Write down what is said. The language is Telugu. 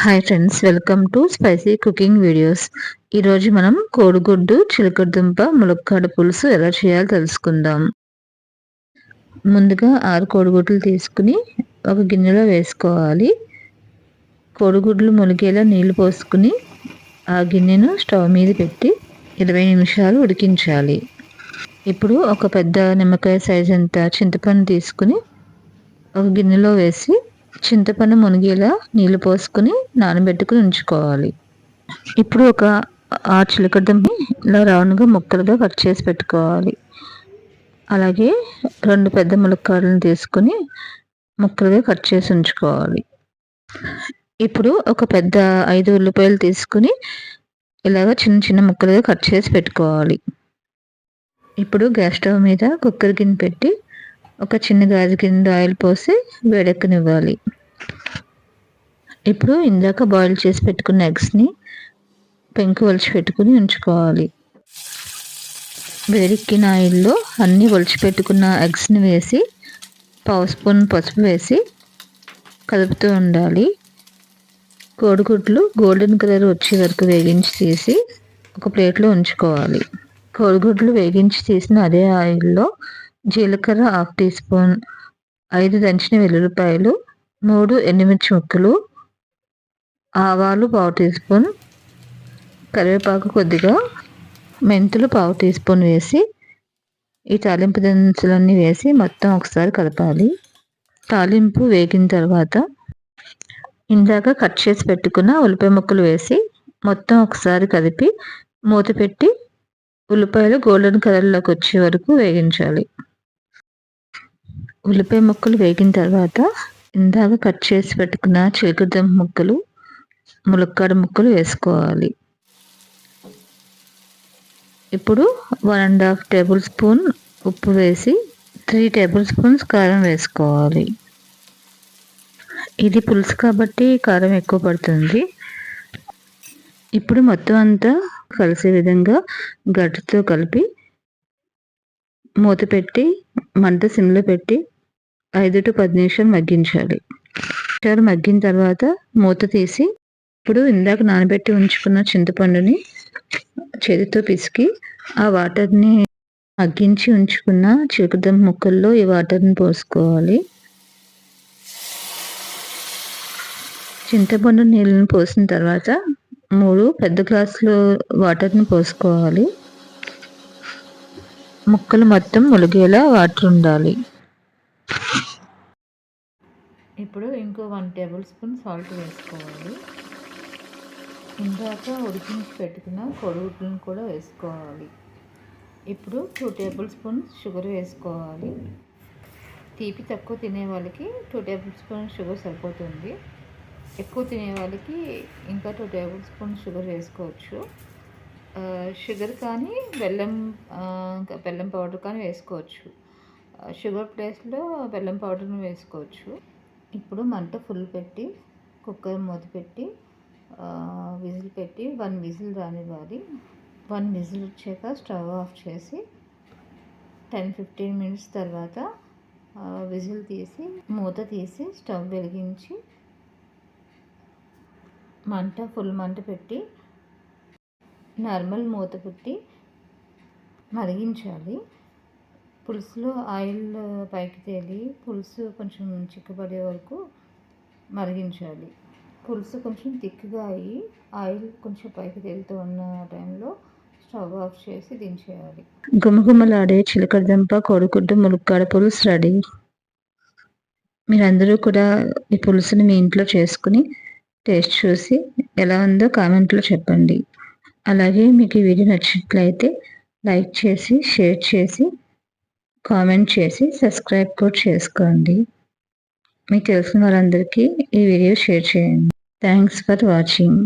Hi friends welcome to spicy cooking videos ఈరోజు మనం కోడిగుడ్డు చిలకడదుంప ములక్కాడ పులుసు ఎలా చేయాలో తెలుసుకుందాం. ముందుగా ఆరు కోడిగుడ్లు తీసుకుని ఒక గిన్నెలో వేసుకోవాలి. కోడిగుడ్లు మునిగేలా నీళ్ళు పోసుకుని ఆ గిన్నెను స్టవ్ మీద పెట్టి ఇరవై నిమిషాలు ఉడికించాలి. ఇప్పుడు ఒక పెద్ద నిమ్మకాయ సైజ్ అంత చింతపండు తీసుకుని ఒక గిన్నెలో వేసి చింతపండు మునిగేలా నీళ్ళు పోసుకుని నానబెట్టుకుని ఉంచుకోవాలి. ఇప్పుడు ఒక ఆ చిలకడ్డని ఇలా రౌండ్గా ముక్కలుగా కట్ చేసి పెట్టుకోవాలి. అలాగే రెండు పెద్ద ములక్కాడలను తీసుకుని ముక్కలుగా కట్ చేసి ఉంచుకోవాలి. ఇప్పుడు ఒక పెద్ద ఐదు ఉల్లిపాయలు తీసుకుని ఇలాగ చిన్న చిన్న ముక్కలుగా కట్ చేసి పెట్టుకోవాలి. ఇప్పుడు గ్యాస్ స్టవ్ మీద కుక్కర్ గిన్నె పెట్టి ఒక చిన్న గాజు కింద ఆయిల్ పోసి వేడెక్కనివ్వాలి. ఇప్పుడు ఇందాక బాయిల్ చేసి పెట్టుకున్న ఎగ్స్ని పెంకు ఒలిచి పెట్టుకుని ఉంచుకోవాలి. వేడెక్కిన ఆయిల్లో అన్నీ ఒలిచి పెట్టుకున్న ఎగ్స్ని వేసి పావు స్పూన్ పసుపు వేసి కలుపుతూ ఉండాలి. కోడిగుడ్లు గోల్డెన్ కలర్ వచ్చే వరకు వేగించి తీసి ఒక ప్లేట్లో ఉంచుకోవాలి. కోడిగుడ్లు వేగించి తీసిన అదే ఆయిల్లో జీలకర్ర హాఫ్ టీ స్పూన్ ఐదు దంచిన వెల్లుల్లిపాయలు మూడు ఎండుమిర్చి ముక్కలు ఆవాలు పావు టీ స్పూన్ కరివేపాకు కొద్దిగా మెంతులు పావు టీ స్పూన్ వేసి ఈ తాలింపు దినుసులన్నీ వేసి మొత్తం ఒకసారి కలపాలి. తాలింపు వేగిన తర్వాత ఇందాక కట్ చేసి పెట్టుకున్న ఉల్లిపాయ ముక్కలు వేసి మొత్తం ఒకసారి కలిపి మూత పెట్టి ఉల్లిపాయలు గోల్డెన్ కలర్లోకి వచ్చే వరకు వేగించాలి. ఉల్లిపాయ ముక్కలు వేగిన తర్వాత ఇందాక కట్ చేసి పెట్టుకున్న చిలకదంప ముక్కలు ములక్కాడ ముక్కలు వేసుకోవాలి. ఇప్పుడు one and half tablespoon ఉప్పు వేసి త్రీ టేబుల్ స్పూన్స్ కారం వేసుకోవాలి. ఇది పులుసు కాబట్టి కారం ఎక్కువ పడుతుంది. ఇప్పుడు మొత్తం అంతా కలిసే విధంగా గడ్డతో కలిపి మూత పెట్టి మంట సిమ్లో పెట్టి ఐదు టు పది నిమిషాలు మగ్గించాలి. నిమిషాలు మగ్గిన తర్వాత మూత తీసి ఇప్పుడు ఇందాక నానబెట్టి ఉంచుకున్న చింతపండుని చేతితో పిసికి ఆ వాటర్ని మగ్గించి ఉంచుకున్న చిరుకుదం ముక్కల్లో ఈ వాటర్ని పోసుకోవాలి. చింతపండు నీళ్ళని పోసిన తర్వాత మూడు పెద్ద గ్లాసులు వాటర్ని పోసుకోవాలి. ముక్కలు మొత్తం ములిగేలా వాటర్ ఉండాలి ఇప్పుడు ఇంకో వన్ టేబుల్ స్పూన్ సాల్ట్ వేసుకోవాలి. ఇందాక ఉడికించి పెట్టుకున్న కొడుగుడ్లను కూడా వేసుకోవాలి. ఇప్పుడు టూ టేబుల్ స్పూన్ షుగర్ వేసుకోవాలి. తీపి తక్కువ తినే వాళ్ళకి టూ టేబుల్ స్పూన్ షుగర్ సరిపోతుంది. ఎక్కువ తినే వాళ్ళకి ఇంకా టూ టేబుల్ స్పూన్ షుగర్ వేసుకోవచ్చు. షుగర్ కానీ బెల్లం బెల్లం పౌడర్ కానీ వేసుకోవచ్చు. షుగర్ ప్లేస్లో బెల్లం పౌడర్ని వేసుకోవచ్చు. ఇప్పుడు మంట ఫుల్ పెట్టి కుక్కర్ మూత పెట్టి విజిల్ పెట్టి వన్ విజిల్ రానివ్వాలి. వన్ విజిల్ వచ్చాక స్టవ్ ఆఫ్ చేసి టెన్ ఫిఫ్టీన్ మినిట్స్ తర్వాత విజిల్ తీసి మూత తీసి స్టవ్ వెలిగించి మంట ఫుల్ మంట పెట్టి నార్మల్ మూత పుట్టి మరిగించాలి. పులుసులో ఆయిల్ పైకి తేలి పులుసు కొంచెం చిక్కబడే వరకు మరిగించాలి. పులుసు కొంచెం థిక్గా అయ్యి ఆయిల్ కొంచెం పైకి తేలుతూ ఉన్న టైంలో స్టవ్ ఆఫ్ చేసి దించేయాలి. గుమగుమలాడే చిలకడదంప కోడిగుడ్డు ములుక్కాడ పులుసు రెడీ. మీరందరూ కూడా ఈ పులుసుని మీ ఇంట్లో చేసుకుని టేస్ట్ చూసి ఎలా ఉందో కామెంట్లో చెప్పండి. అలాగే మీకు ఈ వీడియో నచ్చినట్లయితే లైక్ చేసి షేర్ చేసి కామెంట్ చేసి సబ్స్క్రైబ్ కూడా చేసుకోండి. మీకు తెలిసిన వారందరికీ ఈ వీడియో షేర్ చేయండి. Thanks for watching